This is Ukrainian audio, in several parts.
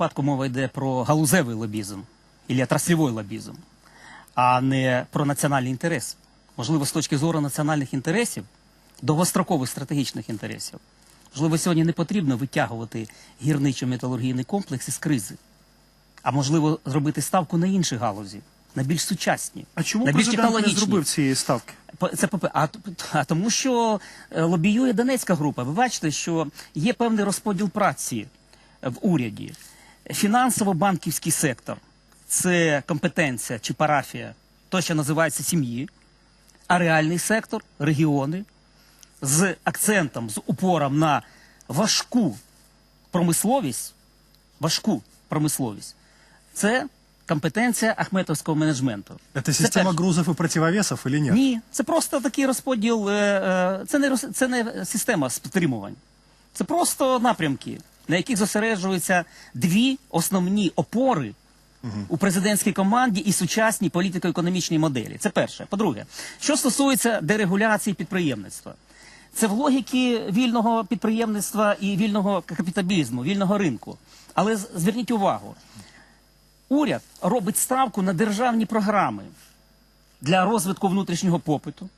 випадку мова йде про галузевий лобізм або отрасльовий лобізм, а не про національний інтерес. Можливо, з точки зору національних інтересів, довгострокових стратегічних інтересів, можливо, сьогодні не потрібно витягувати гірничо-металургійний комплекс із кризи, а можливо, зробити ставку на інші галузі, на більш сучасні, А чому на більш президент не зробив цієї ставки? Це а, а тому, що е, лобіює Донецька група. Ви бачите, що є певний розподіл праці в уряді. Фінансово-банківський сектор це компетенція чи парафія, то, що називається сім'ї, а реальний сектор, регіони з акцентом, з упором на важку промисловість, важку промисловість, це компетенція ахметовського менеджменту. Це система перше. грузов и противовесов или нет? Ні, це просто такий розподіл. е, е, Це не це не система стримувань. Це просто напрямки, на яких зосереджуються дві основні опори у президентській команді і сучасній політико-економічній моделі. Це перше. По-друге, що стосується дерегуляції підприємництва. Це в логіки вільного підприємництва і вільного капіталізму, вільного ринку. Але зверніть увагу, уряд робить ставку на державні програми для розвитку внутрішнього попиту.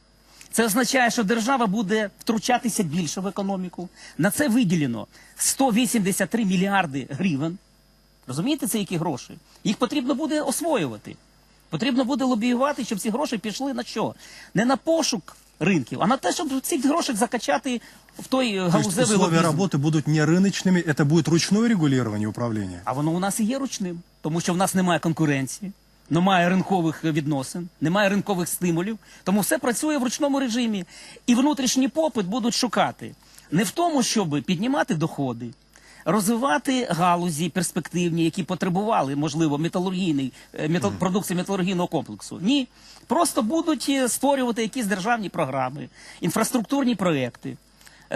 Це означає, що держава буде втручатися більше в економіку. На це виділено 183 мільярди гривень. Розумієте, це які гроші? Їх потрібно буде освоювати. Потрібно буде лобіювати, щоб ці гроші пішли на що? Не на пошук ринків, а на те, щоб цих грошей закачати в той е, То есть галузевий условия лобізм. работы будут не рыночными, это будет ручное регулирование управления. А воно у нас і є ручним, тому що в нас немає конкуренції, немає ринкових відносин, немає ринкових стимулів, тому все працює в ручному режимі. І внутрішній попит будуть шукати. Не в тому, щоб піднімати доходи, розвивати галузі перспективні, які потребували, можливо, металургійний е, метал, продукції металургійного комплексу. Ні, просто будуть е, створювати якісь державні програми, інфраструктурні проекти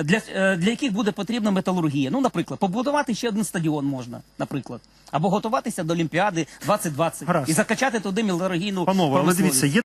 для, е, для яких буде потрібна металургія. Ну, наприклад, побудувати ще один стадіон можна, наприклад, або готуватися до Олімпіади 2020 Гаразд. і закачати туди металургійну Панове, але дивіться, є